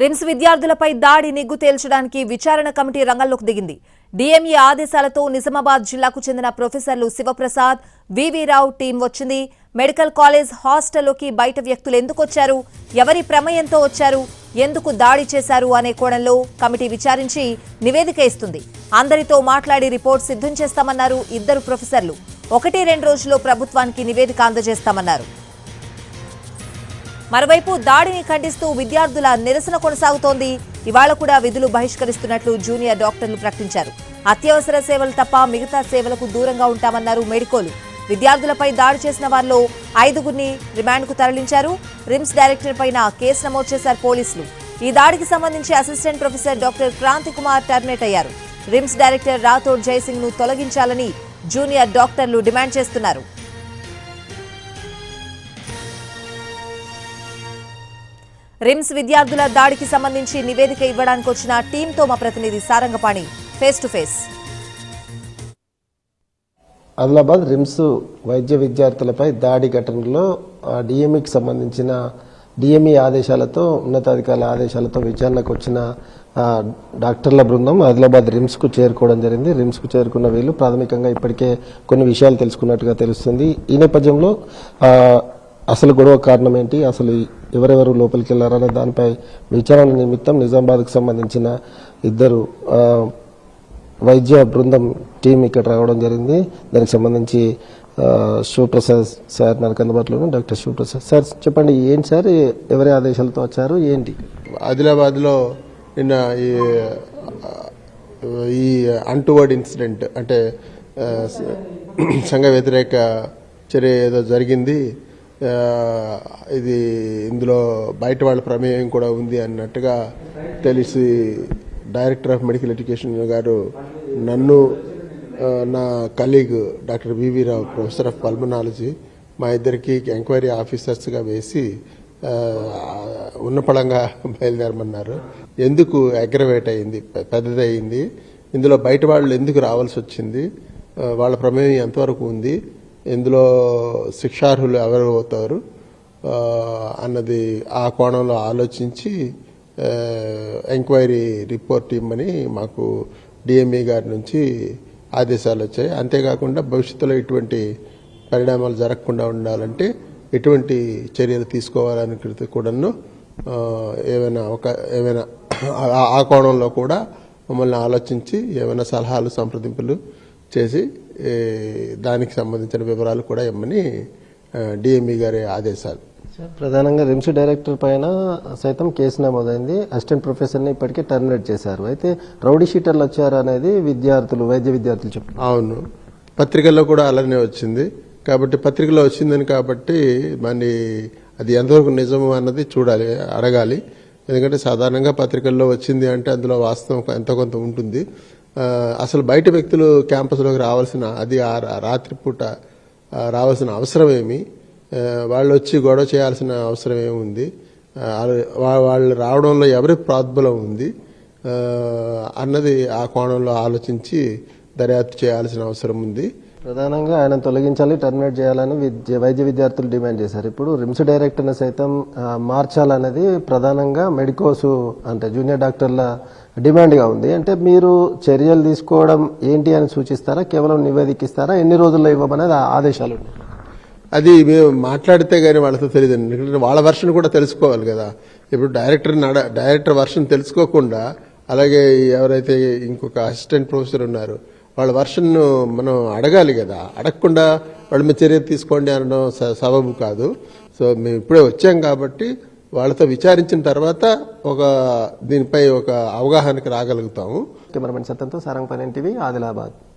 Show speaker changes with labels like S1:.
S1: RIMS విద్యార్థులపై దాడి నిగ్గు తేల్చడానికి విచారణ కమిటీ రంగంలోకి దిగింది. డిఎంఈ ఆదేశాలతో నిజామాబాద్ జిల్లాకు చెందిన ప్రొఫెసర్లు Shivaprasad V V Rao team వచ్చింది. మెడికల్ కాలేజ్ హాస్టల్లోకి బయట వ్యక్తులు ఎందుకు వచ్చారు? ఎవరి ప్రమేయంతో వచ్చారు? ఎందుకు దాడి చేశారు అనే కోణంలో కమిటీ విచారించి నివేదిక ఇస్తుంది. అందరితో మాట్లాడి రిపోర్ట్ సిద్ధం చేస్తామన్నారు ఇద్దరు ప్రొఫెసర్లు. ఒకటి రెండు రోజుల్లో ప్రభుత్వానికి నివేదిక అందజేస్తామన్నారు. మరోవైపు దాడిని ఖండిస్తూ విద్యార్థుల నిరసన కొనసాగుతోంది. ఇవాళ కూడా విధులు బహిష్కరిస్తున్నట్లు జూనియర్ డాక్టర్లు ప్రకటించారు. అత్యవసర సేవలు తప్ప మిగతా సేవలకు దూరంగా ఉంటామన్నారు మెడికోలు. విద్యార్థులపై దాడి చేసిన వారిలో ఐదుగురిని రిమాండ్కు తరలించారు. రిమ్స్ డైరెక్టర్ పైన కేసు నమోదు చేశారు పోలీసులు. ఈ దాడికి సంబంధించి assistant professor doctor Kranthi Kumar terminate అయ్యారు. రిమ్స్ డైరెక్టర్ రాథోడ్ జయసింగ్ను తొలగించాలని జూనియర్ డాక్టర్లు డిమాండ్ చేస్తున్నారు. రిమ్స్ విద్యార్థుల దాడికి సంబంధించి నివేదిక ఇవ్వడానికి వచ్చిన టీంతో మా ప్రతినిధి Sarangapani face to face.
S2: Adilabad RIMS వైద్య విద్యార్థులపై దాడి ఘటనలో డిఎంఈకి సంబంధించిన డిఎంఈ ఆదేశాలతో ఉన్నతాధికారుల ఆదేశాలతో విచారణకు వచ్చిన డాక్టర్ల బృందం ఆదిలాబాద్ రిమ్స్కు చేరుకోవడం జరిగింది. రిమ్స్కు చేరుకున్న వీళ్ళు ప్రాథమికంగా ఇప్పటికే కొన్ని విషయాలు తెలుసుకున్నట్టుగా తెలుస్తుంది. ఈ నేపథ్యంలో అసలు గొడవ కారణం ఏంటి? అసలు ఎవరెవరు లోపలికి వెళ్ళారనే దానిపై విచారణ నిమిత్తం నిజామాబాద్కు సంబంధించిన ఇద్దరు వైద్య బృందం టీం ఇక్కడ రావడం జరిగింది. దానికి సంబంధించి శివప్రసాద్ సార్ మనకు అందుబాటులో డాక్టర్ శివప్రసాద్ సార్ చెప్పండి ఏంటి సార్? ఎవరి ఆదేశాలతో వచ్చారు? ఏంటి?
S3: ఆదిలాబాద్లో నిన్న ఈ ఈ అంటువర్డ్ ఇన్సిడెంట్ అంటే సంఘ వ్యతిరేక చర్య ఏదో జరిగింది. ఇది ఇందులో బయట వాళ్ళ ప్రమేయం కూడా ఉంది అన్నట్టుగా తెలిసి డైరెక్టర్ ఆఫ్ మెడికల్ ఎడ్యుకేషన్ గారు నన్ను నా colleague doctor V V Rao professor of pulmonology మా ఇద్దరికి ఎంక్వైరీ ఆఫీసర్స్గా వేసి ఉన్నపళంగా బయలుదేరమన్నారు. ఎందుకు అగ్రవేట్ అయింది? పె- పెద్దదయింది. ఇందులో బయట వాళ్ళు ఎందుకు రావాల్సి వచ్చింది? వాళ్ళ ప్రమేయం ఎంతవరకు ఉంది? ఇందులో శిక్షార్హులు ఎవరు అవుతారు? అన్నది ఆ కోణంలో ఆలోచించి ఎంక్వైరీ రిపోర్ట్ ఇమ్మని మాకు డిఎంఈ గారి నుంచి ఆదేశాలు వచ్చాయి. అంతేకాకుండా భవిష్యత్తులో ఇటువంటి పరిణామాలు జరగకుండా ఉండాలంటే ఎటువంటి చర్యలు తీసుకోవాలని కూడాను ఏమైనా ఒక ఏమైనా ఆ- కోణంలో కూడా మమ్మల్ని ఆలోచించి ఏమైనా సలహాలు సంప్రదింపులు చేసి దానికి సంబంధించిన వివరాలు కూడా ఇమ్మని డిఎంఈ గారి ఆదేశాలు.
S2: ప్రధానంగా రిమ్స్ డైరెక్టర్ పైన సైతం కేసు నమోదైంది. అసిస్టెంట్ ప్రొఫెసర్ని ఇప్పటికే టర్మినేట్ చేశారు. అయితే రౌడీ షీటర్లు వచ్చారు అనేది విద్యార్థులు వైద్య విద్యార్థులు చెప్తున్నారు
S3: అవును. పత్రికల్లో కూడా అలానే వచ్చింది. కాబట్టి పత్రికలో వచ్చిందని కాబట్టి మరి అది ఎంతవరకు నిజము అన్నది చూడాలి అడగాలి. ఎందుకంటే సాధారణంగా పత్రికల్లో వచ్చింది అంటే అందులో వాస్తవం ఎంత కొంత ఉంటుంది. అసలు బయట వ్యక్తులు క్యాంపస్లోకి రావాల్సిన అది ఆ రాత్రిపూట రావాల్సిన అవసరం ఏమి? వాళ్ళు వచ్చి గొడవ చేయాల్సిన అవసరం ఏముంది వాళ్ళు రావడంలో ఎవరి ప్రాద్బలం ఉంది? అన్నది ఆ కోణంలో ఆలోచించి దర్యాప్తు చేయాల్సిన అవసరం ఉంది.
S2: ప్రధానంగా ఆయన తొలగించాలి టర్మినేట్ చేయాలని విద్య వైద్య విద్యార్థులు డిమాండ్ చేశారు. ఇప్పుడు రిమ్స్ డైరెక్టర్ని సైతం మార్చాలనేది ప్రధానంగా మెడికోసు అంటే జూనియర్ డాక్టర్ల డిమాండ్గా ఉంది. అంటే మీరు చర్యలు తీసుకోవడం ఏంటి అని సూచిస్తారా? కేవలం నివేదికిస్తారా? ఎన్ని రోజుల్లో ఇవ్వమనేది ఆ ఆదేశాలు
S3: అది మేము మాట్లాడితే కానీ వాళ్ళతో తెలియదు ఎందుకంటే వాళ్ళ వర్షన్ కూడా తెలుసుకోవాలి కదా. ఇప్పుడు డైరెక్టర్ నడ డైరెక్టర్ వర్షన్ తెలుసుకోకుండా అలాగే ఎవరైతే ఇంకొక అసిస్టెంట్ ప్రొఫెసర్ ఉన్నారు వాళ్ళ వర్షన్ను మనం అడగాలి కదా. అడగకుండా వాళ్ళ మీద చర్య తీసుకోండి అనడం స- సబబు కాదు. సో మేము ఇప్పుడే వచ్చాం కాబట్టి వాళ్ళతో విచారించిన తర్వాత ఒక దీనిపై ఒక అవగాహనకి రాగలుగుతాము.
S2: కెమెరామెన్ సత్తంతో సారంగ్ పని టీవీ ఆదిలాబాద్.